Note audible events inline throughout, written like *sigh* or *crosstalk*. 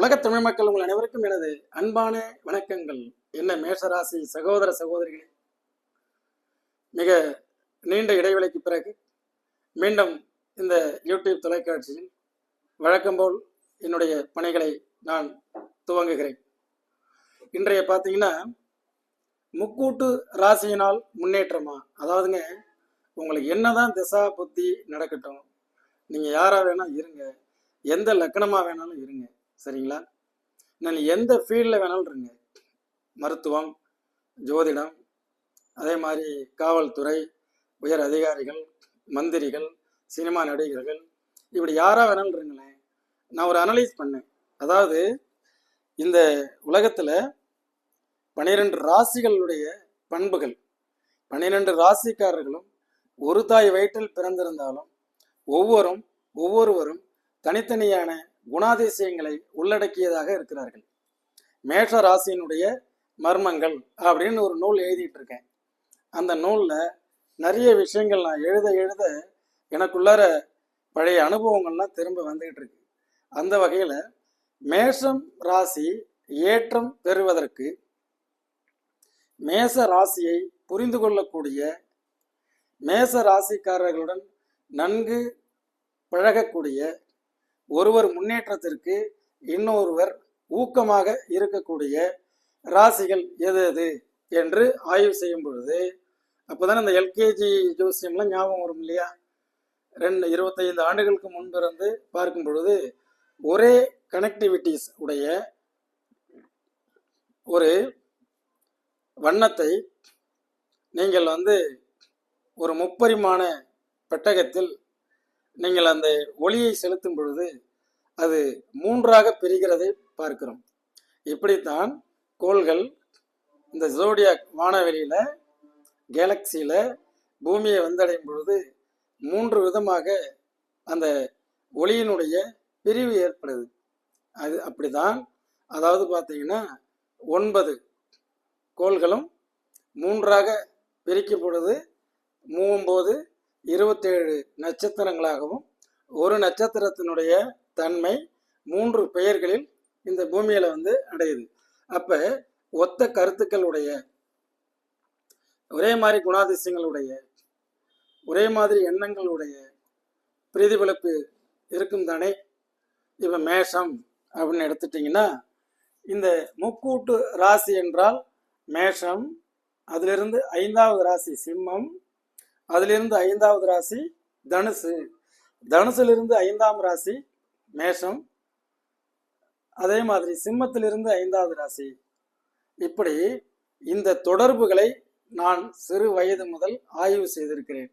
உலகத் தமிழ் மக்கள் உங்கள் அனைவருக்கும் எனது அன்பான வணக்கங்கள். என்ன மேஷராசி சகோதர சகோதரிகளே? மிக நீண்ட இடைவெளிக்கு பிறகு மீண்டும் இந்த யூடியூப் தொலைக்காட்சியில் வழக்கம் போல் என்னுடைய பணிகளை நான் துவங்குகிறேன். இன்றைய பார்த்தீங்கன்னா முக்கூட்டு ராசியினால் முன்னேற்றமா? அதாவதுங்க உங்களுக்கு என்னதான் திசா புத்தி நடக்கட்டும் நீங்கள் யாராக வேணால் இருங்க எந்த லக்கணமாக வேணாலும் இருங்க. சரிங்களா? நான் எந்த ஃபீல்டில் வேணாலும் இருங்க. மருத்துவம் ஜோதிடம் அதே மாதிரி காவல்துறை உயர் அதிகாரிகள் மந்திரிகள் சினிமா நடிகர்கள் இப்படி யாராக வேணாலும் இருங்களேன். நான் ஒரு அனலைஸ் பண்ணேன். அதாவது இந்த உலகத்தில் பனிரெண்டு ராசிகளுடைய பண்புகள். பன்னிரெண்டு ராசிக்காரர்களும் ஒரு தாய் வயிற்றில் பிறந்திருந்தாலும் ஒவ்வொரும் ஒவ்வொருவரும் தனித்தனியான குணாதிசயங்களை உள்ளடக்கியதாக இருக்கிறார்கள். மேஷ ராசியினுடைய மர்மங்கள் அப்படின்னு ஒரு நூல் எழுதிட்டு இருக்கேன். அந்த நூலில் நிறைய விஷயங்கள் நான் எழுத எழுத எனக்குள்ளார பழைய அனுபவங்கள்லாம் திரும்ப வந்துகிட்டு இருக்கு. அந்த வகையில் மேஷம் ராசி ஏற்றம் பெறுவதற்கு மேச ராசியை புரிந்து கொள்ளக்கூடிய மேச ராசிக்காரர்களுடன் நன்கு பழகக்கூடிய ஒருவர் முன்னேற்றத்திற்கு இன்னொருவர் ஊக்கமாக இருக்கக்கூடிய ராசிகள் எது எது என்று ஆய்வு செய்யும் பொழுது அப்போதானே இந்த எல்கேஜி ஜோசியம்லாம் ஞாபகம் வரும் இல்லையா? ரெண்டு இருபத்தைந்து ஆண்டுகளுக்கு முன்பிருந்து பார்க்கும் பொழுது ஒரே கனெக்டிவிட்டிஸ் உடைய ஒரு வண்ணத்தை நீங்கள் வந்து ஒரு முப்பரிமாண பெட்டகத்தில் நீங்கள் அந்த ஒளியை செலுத்தும் பொழுது அது மூன்றாக பிரிகிறதை பார்க்கிறோம். இப்படித்தான் கோள்கள் இந்த ஜோடியாக் வானவெளியில் கேலக்சியில் பூமியை வந்தடையும் பொழுது மூன்று விதமாக அந்த ஒளியினுடைய பிரிவு ஏற்படுது. அது அப்படிதான் அதாவது பார்த்தீங்கன்னா ஒன்பது கோள்களும் மூன்றாக பிரிக்கும் பொழுது மூவம்போது இருபத்தேழு நட்சத்திரங்களாகவும் ஒரு நட்சத்திரத்தினுடைய தன்மை மூன்று பெயர்களில் இந்த பூமியில வந்து அடையுது. அப்ப ஒத்த கருத்துக்களுடைய ஒரே மாதிரி குணாதிசயங்களுடைய ஒரே மாதிரி எண்ணங்களுடைய பிரதிபலிப்பு இருக்கும் தானே? இப்ப மேஷம் அப்படின்னு எடுத்துட்டீங்கன்னா இந்த முக்கூட்டு ராசி என்றால் மேஷம் அதிலிருந்து ஐந்தாவது ராசி சிம்மம் அதிலிருந்து ஐந்தாவது ராசி தனுசு. தனுசிலிருந்து ஐந்தாம் ராசி மேஷம். அதே மாதிரி சிம்மத்திலிருந்து ஐந்தாவது ராசி. இப்படி இந்த தொடர்புகளை நான் சிறு வயது முதல் ஆய்வு செய்திருக்கிறேன்.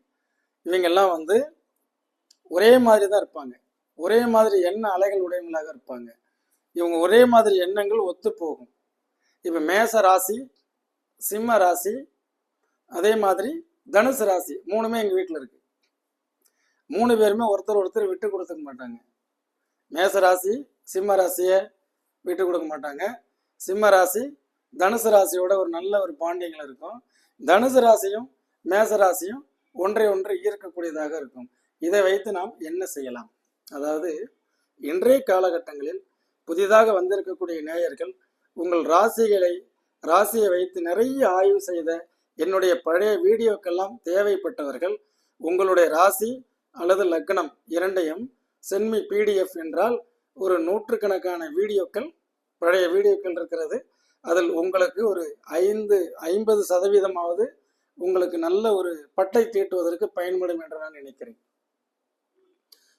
இவங்கெல்லாம் வந்து ஒரே மாதிரி தான் இருப்பாங்க. ஒரே மாதிரி எண்ண அலைகள் உடையவங்களாக இருப்பாங்க. இவங்க ஒரே மாதிரி எண்ணங்கள் ஒத்து போகும். இப்போ மேச ராசி சிம்ம ராசி அதே மாதிரி தனுசு ராசி மூணுமே எங்கள் வீட்டில் இருக்கு. மூணு பேருமே ஒருத்தர் ஒருத்தர் விட்டு கொடுத்துக்க மாட்டாங்க. மேச ராசி சிம்ம ராசியை விட்டு கொடுக்க மாட்டாங்க. சிம்ம ராசி தனுசு ராசியோட ஒரு நல்ல ஒரு பாண்டியங்கள் இருக்கும். தனுசு ராசியும் மேச ராசியும் ஒன்றை ஒன்று ஈர்க்கக்கூடியதாக இருக்கும். இதை வைத்து நாம் என்ன செய்யலாம்? அதாவது இன்றைய காலகட்டங்களில் புதிதாக வந்திருக்கக்கூடிய நேயர்கள் உங்கள் ராசிகளை ராசியை வைத்து நிறைய ஆய்வு செய்த என்னுடைய பழைய வீடியோக்கெல்லாம் தேவைப்பட்டவர்கள் உங்களுடைய ராசி அல்லது லக்னம் இரண்டையும் சென்மி பிடிஎஃப் என்றால் ஒரு நூற்றுக்கணக்கான வீடியோக்கள் பழைய வீடியோக்கள் இருக்கிறது. அதில் உங்களுக்கு ஒரு ஐந்து ஐம்பது சதவீதமாவது உங்களுக்கு நல்ல ஒரு பட்டை தீட்டுவதற்கு பயன்படும் என்று நான் நினைக்கிறேன்.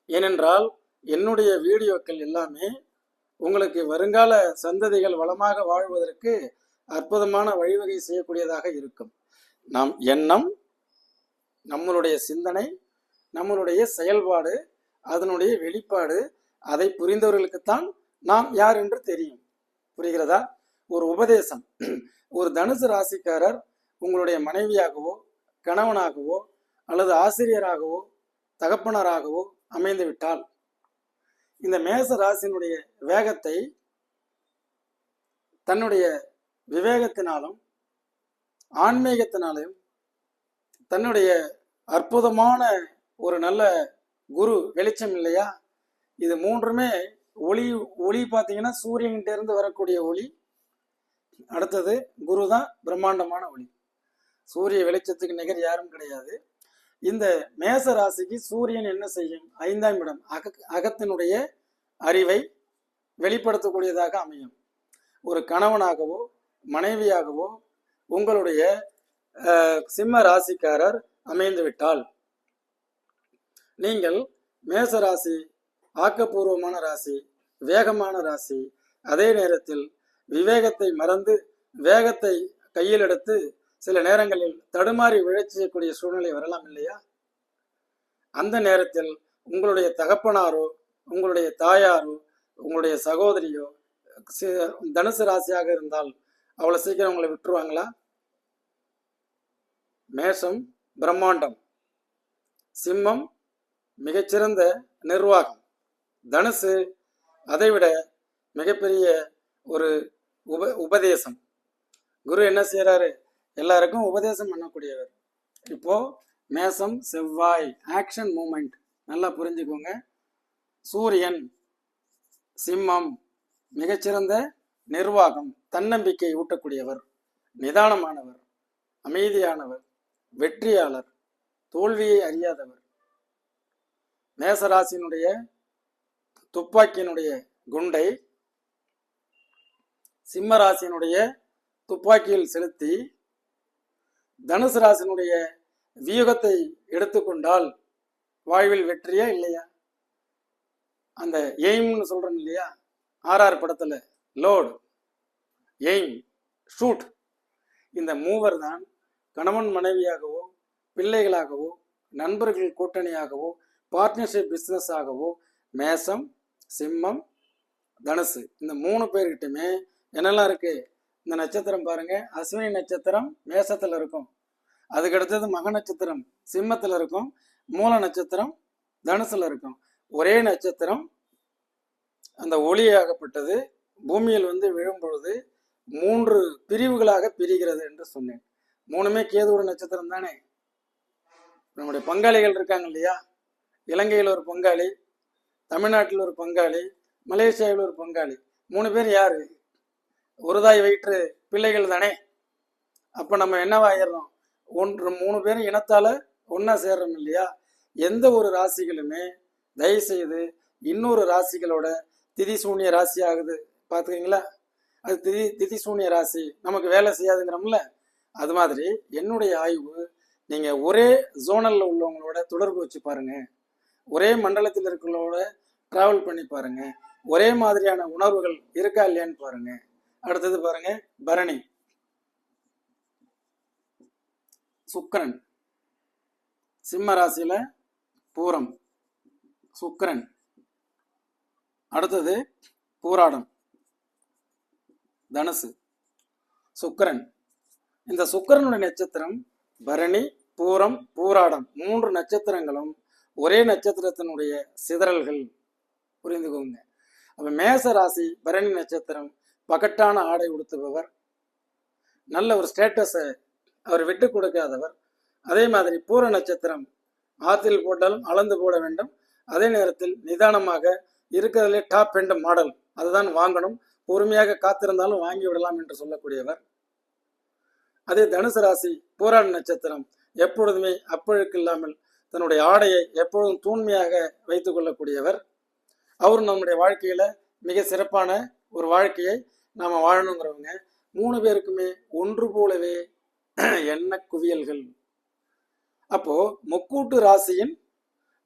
ஏனென்றால் என்னுடைய வீடியோக்கள் எல்லாமே உங்களுக்கு வருங்கால சந்ததிகள் வளமாக வாழ்வதற்கு அற்புதமான வழிவகை செய்யக்கூடியதாக இருக்கும். நாம் எண்ணம் நம்மளுடைய சிந்தனை நம்மளுடைய செயல்பாடு அதனுடைய வெளிப்பாடு அதை புரிந்தவர்களுக்குத்தான் நாம் யார் என்று தெரியும். புரிகிறதா? ஒரு உபதேசம். ஒரு தனுசு ராசிக்காரர் உங்களுடைய மனைவியாகவோ கணவனாகவோ அல்லது ஆசிரியராகவோ தகப்பனராகவோ அமைந்து விட்டால் இந்த மேச ராசியினுடைய வேகத்தை தன்னுடைய விவேகத்தினாலும் ஆன்மீகத்தினாலையும் தன்னுடைய அற்புதமான ஒரு நல்ல குரு வெளிச்சம் இல்லையா? இது மூன்றுமே ஒளி ஒளி பார்த்தீங்கன்னா சூரியன்கிட்ட இருந்து வரக்கூடிய ஒளி. அடுத்தது குரு தான் பிரம்மாண்டமான ஒளி. சூரிய வெளிச்சத்துக்கு நிகர் யாரும் கிடையாது. இந்த மேச ராசிக்கு சூரியன் என்ன செய்யும்? ஐந்தாம் இடம். அக அகத்தினுடைய அறிவை வெளிப்படுத்தக்கூடியதாக அமையும். ஒரு கணவனாகவோ மனைவியாகவோ உங்களுடைய சிம்ம ராசிக்காரர் அமைந்து விட்டால் நீங்கள் மேச ராசி ஆக்கப்பூர்வமான ராசி வேகமான ராசி அதே நேரத்தில் விவேகத்தை மறந்து வேகத்தை கையில் எடுத்து சில நேரங்களில் தடுமாறி விழச் செய்யக்கூடிய சூழ்நிலை வரலாம் இல்லையா? அந்த நேரத்தில் உங்களுடைய தகப்பனாரோ உங்களுடைய தாயாரோ உங்களுடைய சகோதரியோ தனுசு ராசியாக இருந்தால் அவ்வளோ சீக்கிரம் உங்களை விட்டுருவாங்களா? மேஷம் பிரம்மாண்டம். சிம்மம் மிகச்சிறந்த நிர்வாகம். தனுசு அதைவிட மிகப்பெரிய ஒரு உப உபதேசம். குரு என்ன செய்கிறாரு எல்லாருக்கும் உபதேசம் பண்ணக்கூடியவர். இப்போ மேசம் செவ்வாய் ஆக்ஷன் மூமெண்ட் நல்லா புரிஞ்சுக்கோங்க. சூரியன் சிம்மம் மிகச்சிறந்த நிர்வாகம் தன்னம்பிக்கை ஊட்டக்கூடியவர் நிதானமானவர் அமைதியானவர் வெற்றியாளர் தோல்வியை அறியாதவர். மேசராசினுடைய துப்பாக்கியினுடைய குண்டை சிம்மராசினுடைய துப்பாக்கியில் செலுத்தி தனுசு ராசினுடைய வியூகத்தை எடுத்துக்கொண்டால் வாழ்வில் வெற்றியா இல்லையா? அந்த எய்ம்னு சொல்றோம் இல்லையா? ஆர்ஆர் படத்துல லோடு எய்ம் ஷூட் இந்த மூவர் தான் கணவன் மனைவியாகவோ பிள்ளைகளாகவோ நண்பர்கள் கூட்டணியாகவோ பார்ட்னர்ஷிப் பிஸ்னஸ் ஆகவோ மேசம் சிம்மம் தனுசு. இந்த மூணு பேர்கிட்டயுமே என்னெல்லாம் இருக்கு? இந்த நட்சத்திரம் பாருங்க. அஸ்வினி நட்சத்திரம் மேசத்துல இருக்கும். அதுக்கடுத்தது மக நட்சத்திரம் சிம்மத்துல இருக்கும். மூல நட்சத்திரம் தனுசுல இருக்கும். ஒரே நட்சத்திரம் அந்த ஒளியாகப்பட்டது பூமியில் வந்து விழும்பொழுது மூன்று பிரிவுகளாக பிரிகிறது என்று சொன்னேன். மூணுமே கேதுவோட நட்சத்திரம் தானே? நம்முடைய பங்காளிகள் இருக்காங்க இல்லையா? இலங்கையில் ஒரு பங்காளி தமிழ்நாட்டில் ஒரு பங்காளி மலேசியாவில் ஒரு பங்காளி. மூணு பேர் யார்? ஒருதாய் வயிற்று பிள்ளைகள் தானே? அப்போ நம்ம என்னவாயிடுறோம் ஒன்று மூணு பேரும் இனத்தால் ஒன்றா சேர்றோம் இல்லையா? எந்த ஒரு ராசிகளுமே தயவுசெய்து இன்னொரு ராசிகளோட திதி சூன்ய ராசி ஆகுது பார்த்துக்கீங்களா அது திதி திதி சூன்ய ராசி. நமக்கு வேலை செய்யாதுங்கிறோம்ல? அது மாதிரி என்னுடைய ஆய்வு நீங்கள் ஒரே ஜோனலில் உள்ளவங்களோட தொடர்பு வச்சு பாருங்கள் ஒரே மண்டலத்தில் இருக்கிறவங்களோட ட்ராவல் பண்ணி பாருங்கள் ஒரே மாதிரியான உணர்வுகள் இருக்கா இல்லையான்னு பாருங்கள் அடுத்தது பாருங்கள் பரணி. சுக்கரன். சிம்ம ராசியில் பூரம். சுக்கரன். அடுத்தது பூராடம். தனுசு சுக்கரன். இந்த சுக்கரனுடைய நட்சத்திரம் பரணி பூரம் பூராடம். மூன்று நட்சத்திரங்களும் ஒரே நட்சத்திரத்தினுடைய சிதறல்கள். புரிந்துக்கோங்க அப்போ மேச ராசி பரணி நட்சத்திரம் பகட்டான ஆடை உடுத்துபவர். நல்ல ஒரு ஸ்டேட்டஸை அவர் விட்டு கொடுக்காதவர். அதே மாதிரி பூர நட்சத்திரம் ஆத்தில் போட்டாலும் அளந்து போட வேண்டும். அதே நேரத்தில் நிதானமாக இருக்கிறதுலே டாப் எண்ட் மாடல் அதுதான் வாங்கணும். பொறுமையாக காத்திருந்தாலும் வாங்கி விடலாம் என்று சொல்லக்கூடியவர். அதே தனுசு ராசி பூராட நட்சத்திரம் எப்பொழுதுமே அப்பழுக்கில்லாமல் தன்னுடைய ஆடையை எப்பொழுதும் தூண்மையாக வைத்து கொள்ளக்கூடியவர். அவர் நம்முடைய வாழ்க்கையில மிக சிறப்பான ஒரு வாழ்க்கையை நாம வாழணுங்கிறவங்க. மூணு பேருக்குமே ஒன்று போலவே *clears throat* எண்ண குவியல்கள். அப்போ முக்கூட்டு ராசியின்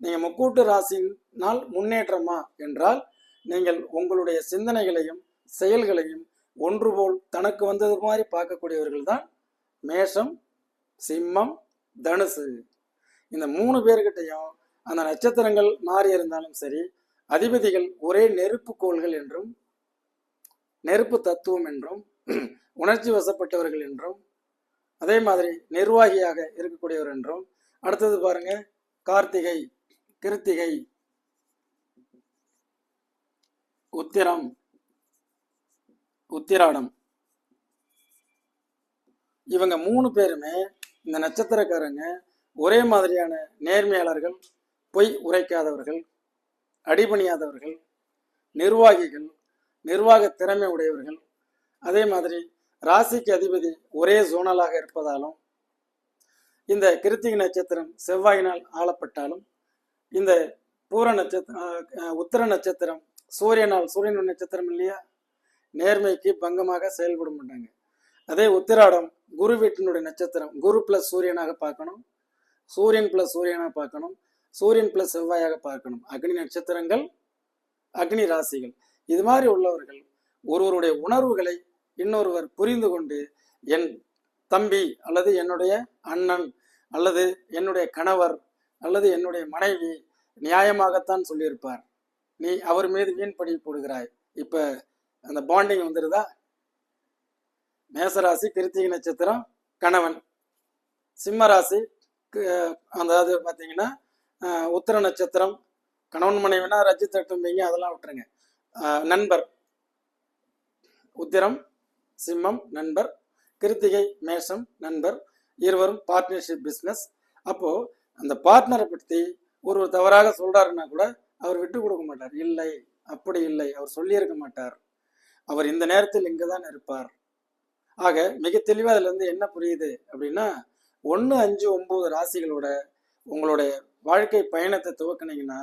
நீங்க முக்கூட்டு ராசியினால் முன்னேற்றமா என்றால் நீங்கள் உங்களுடைய சிந்தனைகளையும் செயல்களையும் ஒன்று போல் தனக்கு வந்தது மாதிரி பார்க்கக்கூடியவர்கள் தான் மேஷம் சிம்மம் தனுசு. இந்த மூணு பேர்கிட்டையும் அந்த நட்சத்திரங்கள் மாறி இருந்தாலும் சரி அதிபதிகள் ஒரே நெருப்பு கோள்கள் என்றும் நெருப்பு தத்துவம் என்றும் உணர்ச்சி வசப்பட்டவர்கள் என்றும் அதே மாதிரி நிர்வாகியாக இருக்கக்கூடியவர் என்றும். அடுத்தது பாருங்க கார்த்திகை கிருத்திகை உத்திரம். உத்திராடம். இவங்க மூணு பேருமே இந்த நட்சத்திரக்காரங்க ஒரே மாதிரியான நேர்மையாளர்கள் பொய் உரைக்காதவர்கள் அடிபணியாதவர்கள் நிர்வாகிகள் நிர்வாக திறமை உடையவர்கள். அதே மாதிரி ராசிக்கு அதிபதி ஒரே சோனலாக இருப்பதாலும் இந்த கிருத்திகை நட்சத்திரம் செவ்வாயினால் ஆளப்பட்டாலும் இந்த பூர நட்சத்திரம் உத்தர நட்சத்திரம் சூரியனால் சூரியன் நட்சத்திரம் இல்லையா? நேர்மைக்கு பங்கமாக செயல்பட மாட்டாங்க அதே உத்திராடம் குரு வீட்டினுடைய நட்சத்திரம் குரு பிளஸ் சூரியனாக பார்க்கணும் சூரியன் பிளஸ் சூரியனாக பார்க்கணும் சூரியன் பிளஸ் செவ்வாயாக பார்க்கணும். அக்னி நட்சத்திரங்கள் அக்னி ராசிகள். இது மாதிரி உள்ளவர்கள் ஒருவருடைய உணர்வுகளை இன்னொருவர் புரிந்து கொண்டு என் தம்பி அல்லது என்னுடைய அண்ணன் அல்லது என்னுடைய கணவர் அல்லது என்னுடைய மனைவி நியாயமாகத்தான் சொல்லியிருப்பார். நீ அவர் மீது வீண் படி போடுகிறாய். இப்போ அந்த பாண்டிங் வந்துடுதா மேசராசி கிருத்திகை நட்சத்திரம் கணவன். சிம்மராசி அதாவது பார்த்தீங்கன்னா உத்தர நட்சத்திரம் கணவன் மனைவினா ரஜி தட்டும்பீங்க அதெல்லாம் விட்டுருங்க. நண்பர். உத்திரம் சிம்மம் நண்பர். கிருத்திகை மேஷம் நண்பர். இருவரும் பார்ட்னர்ஷிப் பிஸ்னஸ் அப்போ அந்த பார்ட்னரை பற்றி ஒருவர் தவறாக சொல்றாருன்னா கூட அவர் விட்டு கொடுக்க மாட்டார். இல்லை அப்படி இல்லை. அவர் சொல்லியிருக்க மாட்டார். அவர் இந்த நேரத்தில் இங்கே தான் இருப்பார். ஆக மிக தெளிவாக அதுலேருந்து என்ன புரியுது அப்படின்னா ஒன்று அஞ்சு ஒம்பது ராசிகளோட உங்களுடைய வாழ்க்கை பயணத்தை துவக்கினீங்கன்னா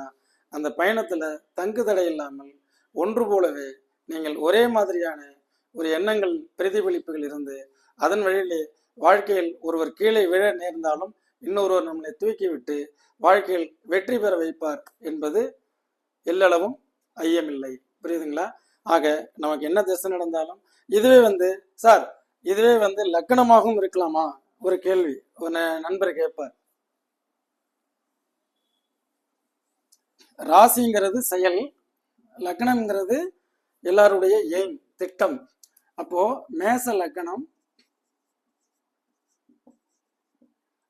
அந்த பயணத்தில் தங்கு தடை இல்லாமல் ஒன்று போலவே நீங்கள் ஒரே மாதிரியான ஒரு எண்ணங்கள் பிரதிபலிப்புகள் இருந்து அதன் வழியிலே வாழ்க்கையில் ஒருவர் கீழே விழ நேர்ந்தாலும் இன்னொருவர் நம்மளை தூக்கிவிட்டு வாழ்க்கையில் வெற்றி பெற வைப்பார் என்பது எல்லளவும் ஐயமில்லை. புரியுதுங்களா? ஆக நமக்கு என்ன திசை நடந்தாலும் இதுவே வந்து சார் இதுவே வந்து லக்கணமாகவும் இருக்கலாமா? ஒரு கேள்வி ஒரு நண்பர் கேட்பார். ராசிங்கிறது செயல் லக்னம்ங்கிறது எல்லாருடைய எய்ம் திட்டம். அப்போ மேச லக்கணம்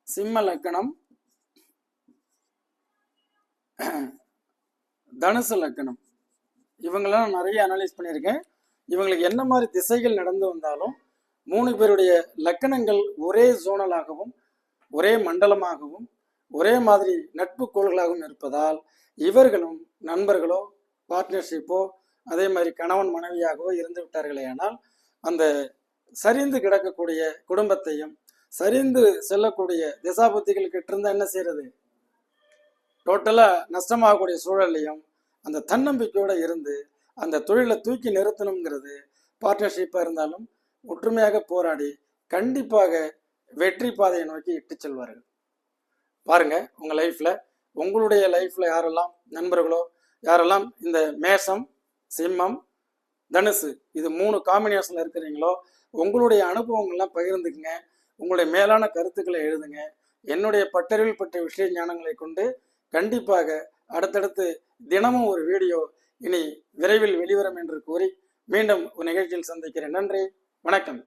சிம்ம லக்கணம் தனுசு லக்கணம். இவங்களாம் நான் நிறைய அனலைஸ் பண்ணியிருக்கேன். இவங்களுக்கு என்ன மாதிரி திசைகள் நடந்து வந்தாலும் மூணு பேருடைய லக்கணங்கள் ஒரே ஜோனலாகவும் ஒரே மண்டலமாகவும் ஒரே மாதிரி நட்பு கோள்களாகவும் இருப்பதால் இவர்களும் நண்பர்களோ பார்ட்னர்ஷிப்போ அதே மாதிரி கணவன் மனைவியாகவோ இருந்து விட்டார்களே ஆனால் அந்த சரிந்து கிடக்கக்கூடிய குடும்பத்தையும் சரிந்து செல்லக்கூடிய திசாபுத்திகள் கிட்ட இருந்தால் என்ன செய்யறது? டோட்டலாக நஷ்டமாகக்கூடிய சூழல்லையும் அந்த தன்னம்பிக்கையோட இருந்து அந்த தொழிலை தூக்கி நிறுத்தணுங்கிறது பார்ட்னர்ஷிப்பாக இருந்தாலும் ஒற்றுமையாக போராடி கண்டிப்பாக வெற்றி பாதையை நோக்கி இட்டு செல்வார்கள். பாருங்க உங்கள் லைஃப்பில் உங்களுடைய லைஃப்பில் யாரெல்லாம் நண்பர்களோ யாரெல்லாம் இந்த மேஷம் சிம்மம் தனுசு இது மூணு காம்பினேஷனில் இருக்கிறீங்களோ உங்களுடைய அனுபவங்கள்லாம் பகிர்ந்துக்குங்க. உங்களுடைய மேலான கருத்துக்களை எழுதுங்க. என்னுடைய பட்டறிவில் பட்ட விஷய ஞானங்களை கொண்டு கண்டிப்பாக அடுத்தடுத்து தினமும் ஒரு வீடியோ இனி விரைவில் வெளிவரும் என்று கூறி மீண்டும் ஒரு நிகழ்ச்சியில் சந்திக்கிறேன். நன்றி. வணக்கம்.